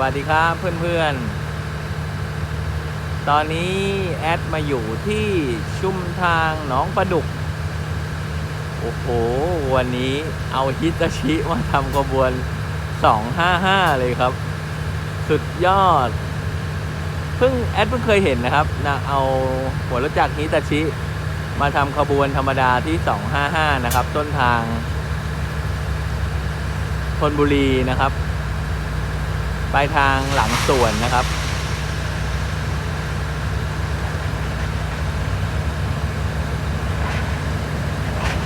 วัสดีครับเพื่อนๆ ตอนนี้แอดมาอยู่ที่ชุมทางหนองประดุก โอ้โห วันนี้เอาฮิตาชิมาทำกระบวน 255 เลยครับ สุดยอด เพิ่งแอดเพิ่งเคยเห็นนะครับนะเอาหัวรถจักรฮิตาชิมาทำขบวนธรรมดาที่ 255 นะครับ ต้นทางธนบุรีนะครับ ปลายทางหลังสวนนะครับ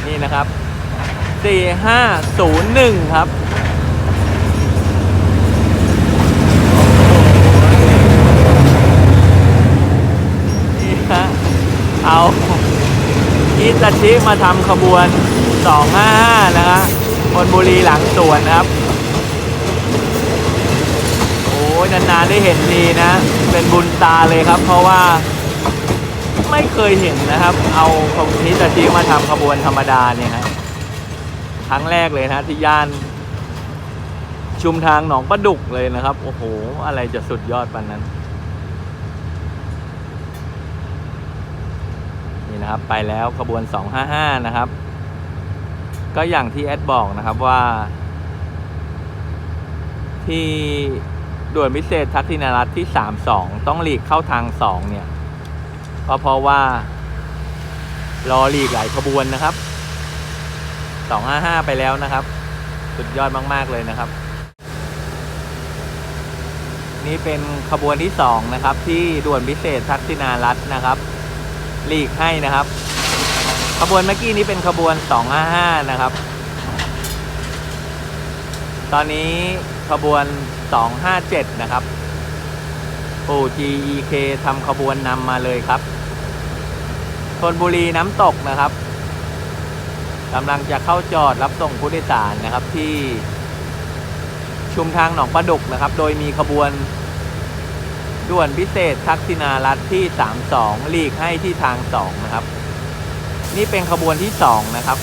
นี่นะครับ 4501 ครับนี่ฮะเอาอิตาชิมาทำขบวน 255 นะฮะธนบุรีหลังสวนนะครับ โอ้ ยนานๆได้เห็นทีนะ เป็นบุญตาเลยครับ เพราะว่าไม่เคยเห็นนะครับ เอาคอมพิวตาชิมาทำขบวนธรรมดาเนี่ยฮะครั้งแรกเลยนะที่ย่าน ชุมทางหนองประดุกเลยนะครับ โอ้โห อะไรจะสุดยอดปันนั้น นี่นะครับไปแล้วขบวน 255 นะครับ ก็อย่างที่แอดบอกนะครับว่าที่ ด่วนพิเศษทักษิณรัฐที่ 32 ต้องหลีกเข้าทาง 2 เนี่ยก็เพราะว่า รอหลีกหลายขบวนนะครับ 255 ไปแล้วนะครับ สุดยอดมาก ๆ เลยนะครับ นี่เป็นขบวนที่ 2 นะครับ ที่ด่วนพิเศษทักษิณรัฐนะครับ หลีกให้นะครับ ขบวนเมื่อกี้นี้เป็นขบวน 255 นะครับ ตอนนี้ขบวน 257 นะครับปู่ GEK ทำขบวนนำมาเลยครับธนบุรีน้ำตกนะครับกำลังจะเข้าจอดรับส่งผู้โดยสารนะครับที่ชุมทางหนองประดุกนะครับ โดยมีขบวนด่วนพิเศษทักษิณารัฐที่ 32 หลีกให้ที่ทาง 2 นะครับ นี่เป็นขบวนที่ 2 นะครับ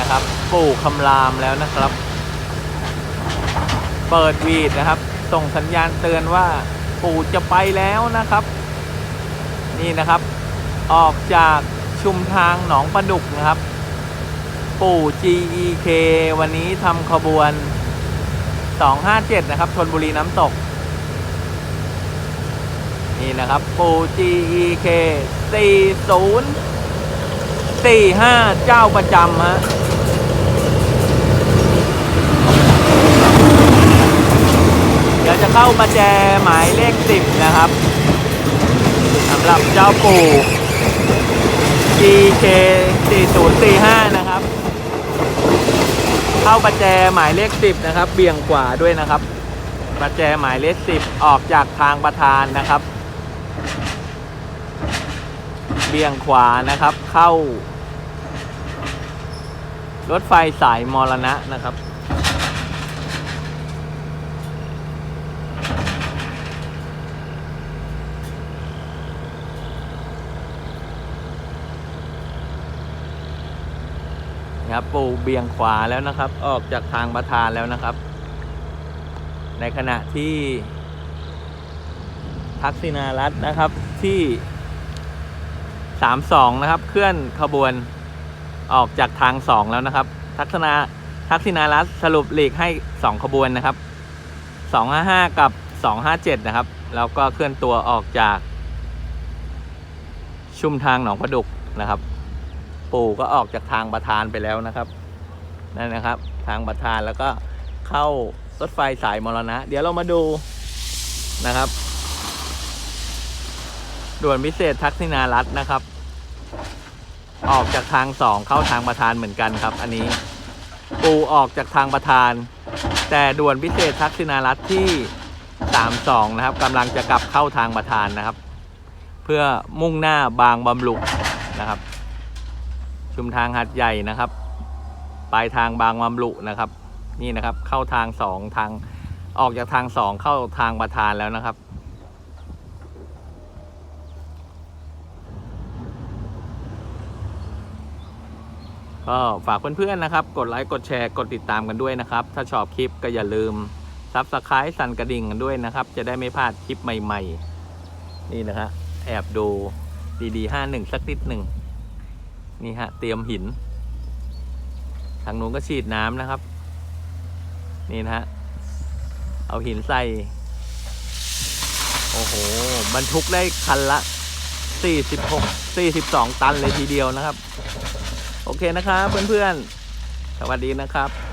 นะครับปู่คำรามแล้วนะครับ เปิดวีดนะครับ ส่งสัญญาณเตือนว่าปู่จะไปแล้วนะครับ นี่นะครับ ออกจากชุมทางหนองประดุกนะครับ ปู่ GEK วันนี้ทำขบวน 257 นะครับชนบุรีน้ำตก นี่นะครับปู่ GEK 40 45 เจ้าประจำฮะ เดี๋ยว จะเข้ามาแจหมายเลข10นะครับสำหรับเจ้าปู่ GK 4045นะครับ เข้าประแจหมายเลข10นะครับ เบี่ยงขวาด้วยนะครับ ประแจหมายเลข10ออกจากทางประธานนะครับ เบี่ยงขวานะครับเข้า รถไฟสายมรณะนะครับ นะครับ ปูเบี่ยงขวาแล้วนะครับ ออกจากทางประธานแล้วนะครับ ในขณะที่ทักษิณารัฐนะครับที่ 32 นะครับ เคลื่อนขบวนออกจากทาง 2 แล้วนะครับ ทักษณาทักษิณารัฐสรุปหลีกให้ 2 ขบวนนะครับ 255 กับ 257 นะครับ แล้วก็เคลื่อนตัวออกจาก ชุมทางหนองประดุกนะครับ ปู่ก็ออกจากทางประธานไปแล้วนะครับนั่นนะครับ ทางประธานแล้วก็เข้ารถไฟสายมรณะ เดี๋ยวเรามาดูนะครับ ด่วนพิเศษทักษิณารัฐนะครับ ออกจากทางสองเข้าทางประธานเหมือนกันครับ อันนี้ปูออกจากทางประธาน แต่ด่วนพิเศษทักษิณารัฐที่สามสองนะครับกำลังจะกลับเข้าทางประธานนะครับ เพื่อมุ่งหน้าบางบำรุงนะครับ ชุมทางหัดใหญ่นะครับ ปลายทางบางมำรุนะครับ นี่นะครับ เข้าทางสองทางออกจากทางสองเข้าทางประธานแล้วนะครับ ก็ฝากเพื่อนๆนะครับ กดไลค์กดแชร์กดติดตามกันด้วยนะครับ ถ้าชอบคลิปก็อย่าลืมซับสไครต์สั่นกระดิ่งกันด้วยนะครับ จะได้ไม่พลาดคลิปใหม่ ๆ นี่นะฮะแอบดูดีๆห้าหนึ่งสักนิดหนึ่ง นี่ฮะ เตรียมหิน ทางนู้นก็ฉีดน้ำนะครับ นี่นะฮะ เอาหินใส่ โอ้โห บรรทุกได้คันละ 46 42 ตันเลยทีเดียวนะครับ โอเคนะครับเพื่อนๆ สวัสดีนะครับ